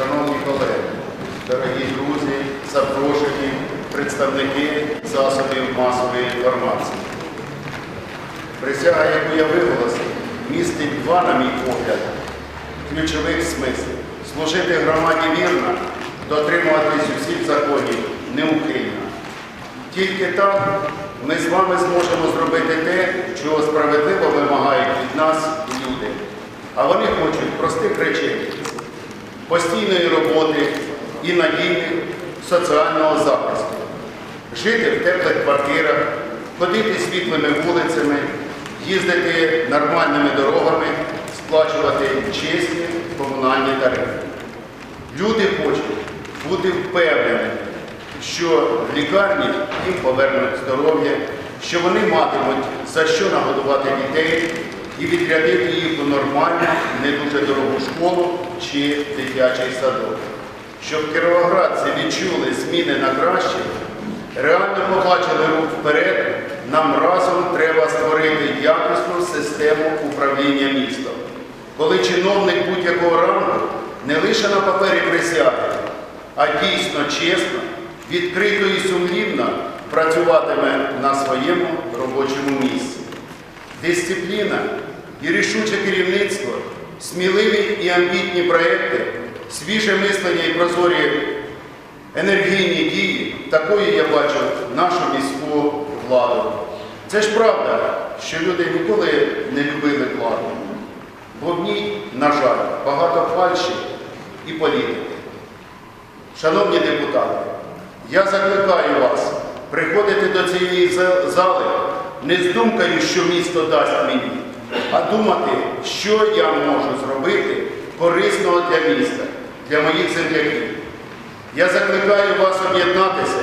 шановні колеги, дорогі друзі, запрошені представники засобів масової інформації. Присяга, яку я виголосив, містить два, на мій погляд, ключових смислів служити громаді вірно, дотримуватись усіх законів неухильно. Тільки так ми з вами зможемо зробити те, чого справедливо вимагають від нас люди. А вони хочуть простих речей постійної роботи і надійних соціального захисту, жити в теплих квартирах, ходити світлими вулицями, їздити нормальними дорогами, сплачувати чесні комунальні тарифи. Люди хочуть бути впевнені, що в лікарні їм повернуть здоров'я, що вони матимуть за що нагодувати дітей і відрядити їх у нормальну, не дуже дорогу школу чи дитячий садок. Щоб кіровоградці відчули зміни на краще, реально побачили рух вперед, нам разом треба створити якісну систему управління містом. Коли чиновник будь-якого рангу не лише на папері присяде, а дійсно чесно, відкрито і сумлінно працюватиме на своєму робочому місці. Дисципліна і рішуче керівництво, сміливі і амбітні проекти, свіже мислення і прозорі енергійні дії, такою я бачу нашу міську владу. Це ж правда, що люди ніколи не любили владу, бо в ній, на жаль, багато фальші і політики. Шановні депутати, я закликаю вас приходити до цієї зали не з думкою, що місто дасть мені, а думати, що я можу зробити корисного для міста, для моїх земляків. Я закликаю вас об'єднатися,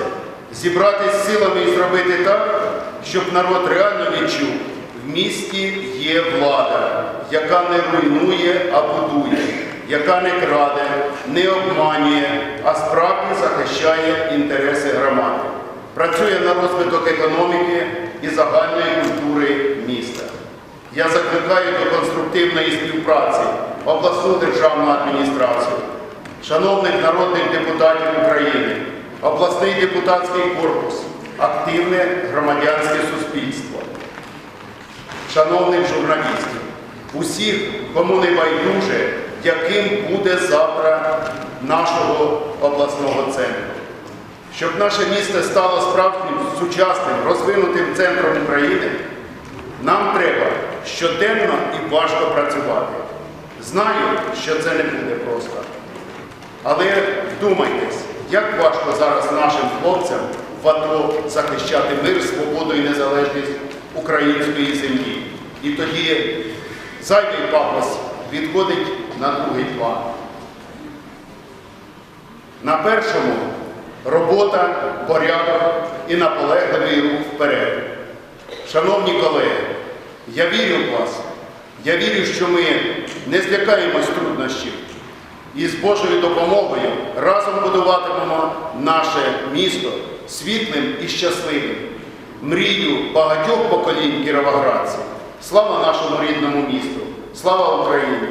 зібратися силами і зробити так, щоб народ реально відчув, в місті є влада, яка не руйнує, а будує, яка не краде, не обманює, а справді захищає інтереси громади. Працює на розвиток економіки і загальної. Я закликаю до конструктивної співпраці обласну державну адміністрацію, шановних народних депутатів України, обласний депутатський корпус, активне громадянське суспільство, шановних журналістів, усіх, кому не байдуже, яким буде завтра нашого обласного центру. Щоб наше місто стало справжнім сучасним, розвинутим центром України, нам треба щоденно і важко працювати. Знаю, що це не буде просто. Але вдумайтесь, як важко зараз нашим хлопцям в АТО захищати мир, свободу і незалежність української землі. І тоді зайвий пафос відходить на другий план. На першому робота, порядок і наполегливий рух вперед. Шановні колеги, я вірю в вас. Я вірю, що ми не злякаємось труднощів і з Божою допомогою разом будуватимемо наше місто світлим і щасливим, мрію багатьох поколінь кіровоградців. Слава нашому рідному місту! Слава Україні!